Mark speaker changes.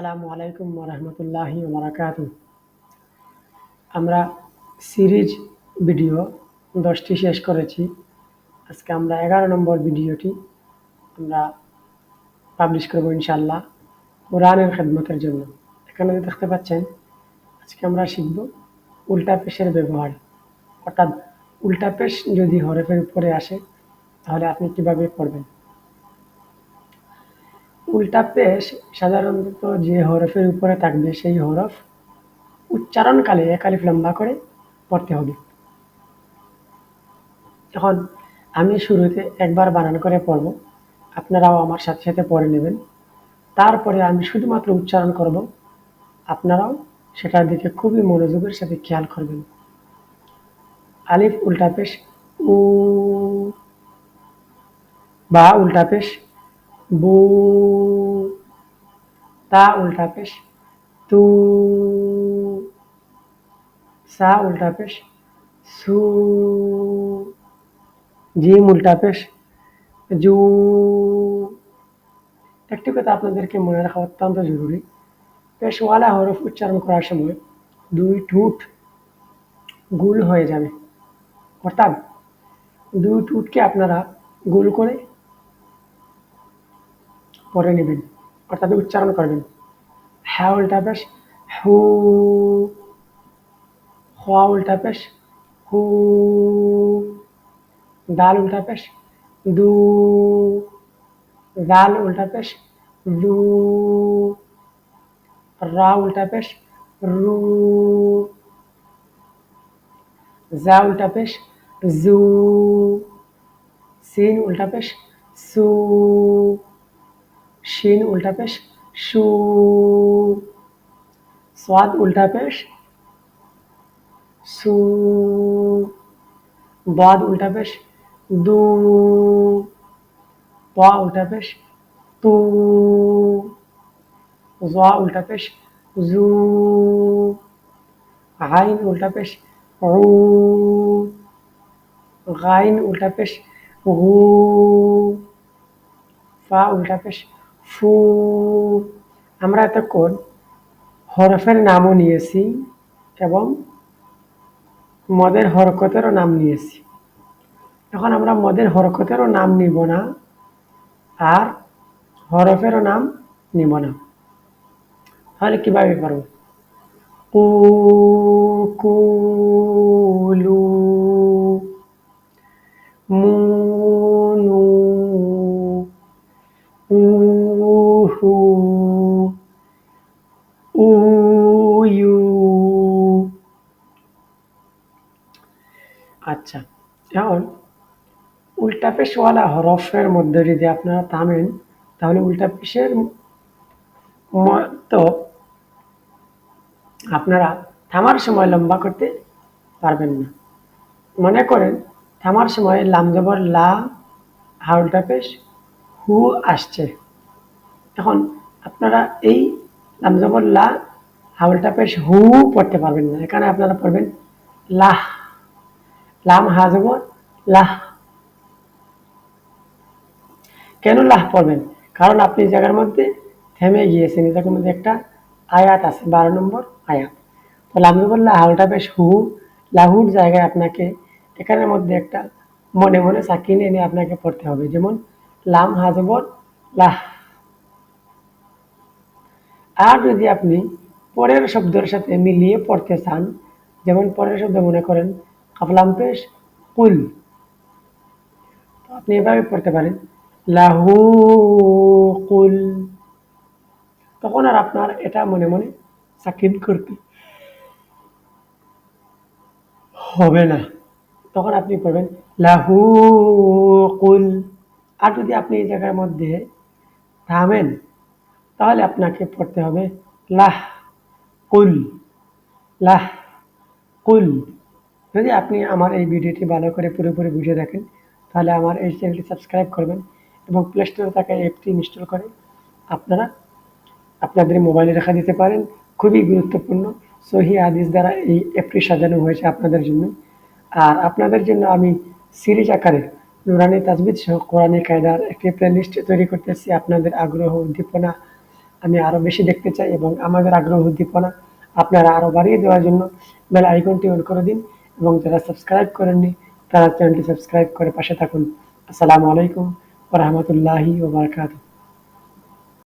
Speaker 1: আসসালামু আলাইকুম রহমতুল্লাহি বারাকাত আমরা সিরিজ ভিডিও দশটি শেষ করেছি। আজকে আমরা এগারো নম্বর ভিডিওটি আমরা পাবলিশ করব ইনশাল্লাহ কোরআনের খেদমতের জন্য। এখানে দেখতে পাচ্ছেন, আজকে আমরা শিখব উল্টা পেশের ব্যবহার। অর্থাৎ উল্টা পেশ যদি হরফের উপরে আসে, তাহলে আপনি কীভাবে পড়বেন? উল্টা পেশ, সাধারণত যে হরফের উপরে থাকবে সেই হরফ উচ্চারণকালে এক আলিফ লম্বা করে পড়তে হবে। এখন আমি শুরুতে একবার বানান করে পড়ব। আপনারাও আমার সাথে সাথে পড়ে নেবেন। তারপরে আমি শুধুমাত্র উচ্চারণ করব। আপনারাও সেটার দিকে খুবই মনোযোগের সাথে খেয়াল করবেন। আলিফ উল্টা পেশ, উ, বা উল্টা পেশ বু, তা উল্টা পেশ, তু, সা উল্টা পেশ, সু, জিম উল্টা পেশ, জু। একটি কথা আপনাদেরকে মনে রাখা অত্যন্ত জরুরি। পেশওয়ালা হরফ উচ্চারণ করার সময় দুই ঠুট গুল হয়ে যাবে। অর্থাৎ দুই ঠুটকে আপনারা গোল করে পরে নেবেন, অর্থাৎ উচ্চারণ করবেন হ্যাঁ উল্টা পেশ, হু হওয়া উল্টা পেশ, হু, দাল উল্টা পেশ, দু, দাল উল্টা পেশ দু রা উল্টা পেশ, রু, জা উল্টা পেশ, জু, সিন উল্টা পেশ, সু শিন উল্টা পেশ সু সোয়াদ উল্টা পেশ, সু, বদ উল্টা পেশ, দু, প উল্টা পেশ, তু, জ উল্টা পেশ, জু, আইন উল্টা পেশ, রু, গাইন উল্টা পেশ হু ফা উল্টা পেশ ফু, আমরা এতক্ষণ হরফের নামও নিয়েছি এবং মদের হরকতেরও নাম নিয়েছি। এখন আমরা মদের হরকতেরও নাম নিব না আর হরফেরও নাম নিব না। তাহলে কীভাবে পারব? কু কুলু মুনু উহু আচ্ছা এখন উল্টা পেশওয়ালা হরফের মধ্যে যদি আপনারা থামেন, তাহলে উল্টা পেশের মতো আপনারা থামার সময় লম্বা করতে পারবেন না। মনে করেন, থামার সময় লাম জবর লা, হা উল্টা পেশ, হু আসছে। এখন আপনারা এই লাম জবর লা হাউলটা পেশ, হু পড়তে পারবেন না। এখানে আপনারা পড়বেন, লাহ। লাম হা জবর লাহ। কেন লাহ পড়বেন? কারণ আপনি জায়গার মধ্যে থেমে গিয়েছেন, এই জায়গার মধ্যে একটা আয়াত আছে, বারো নম্বর আয়াত। তো লাম জবর লা হাউলটা পেশ হু। লাহুর জায়গায় আপনাকে, এখানের মধ্যে একটা মনে মনে সাকিন এনে আপনাকে পড়তে হবে, যেমন, লাম হাজবর লাহ। আর যদি আপনি পরের শব্দের সাথে মিলিয়ে পড়তে চান, যেমন পরের শব্দ মনে করেন কাফলাম পেশ কুল আপনি এভাবে পড়তে পারেন, লাহু কুল। তখন আর আপনার এটা মনে মনে সাকিন করতে হবে না। তখন আপনি পড়বেন, লাহু কুল। আর যদি আপনি এই জায়গার মধ্যে থামেন, তাহলে আপনাকে পড়তে হবে, লাহ কুল লাহ কুল। যদি আপনি আমার এই ভিডিওটি ভালো করে পুরোপুরি বুঝে দেখেন, তাহলে আমার এই চ্যানেলটি সাবস্ক্রাইব করবেন এবং প্লে স্টোরে থাকা অ্যাপটি ইনস্টল করে আপনারা আপনাদের মোবাইলে রেখা দিতে পারেন। খুবই গুরুত্বপূর্ণ, সহি আদিস দ্বারা এই অ্যাপটি সাজানো হয়েছে আপনাদের জন্য। আর আপনাদের জন্য আমি সিরিজ আকারে নুরানি তাজবিদ সহ কোরআনী কায়দার একটি প্লেলিস্ট তৈরি করতেছি। আপনাদের আগ্রহ, উদ্দীপনা আমি আরও বেশি দেখতে চাই এবং আমাদের আগ্রহ, উদ্দীপনা আপনারা আরও বাড়িয়ে দেওয়ার জন্য বেল আইকনটি অন করে দিন। এবং যারা সাবস্ক্রাইব করেননি তারা চ্যানেলটি সাবস্ক্রাইব করে পাশে থাকুন। আসসালামু আলাইকুম রহমতুল্লাহি ওবরাকাতুহ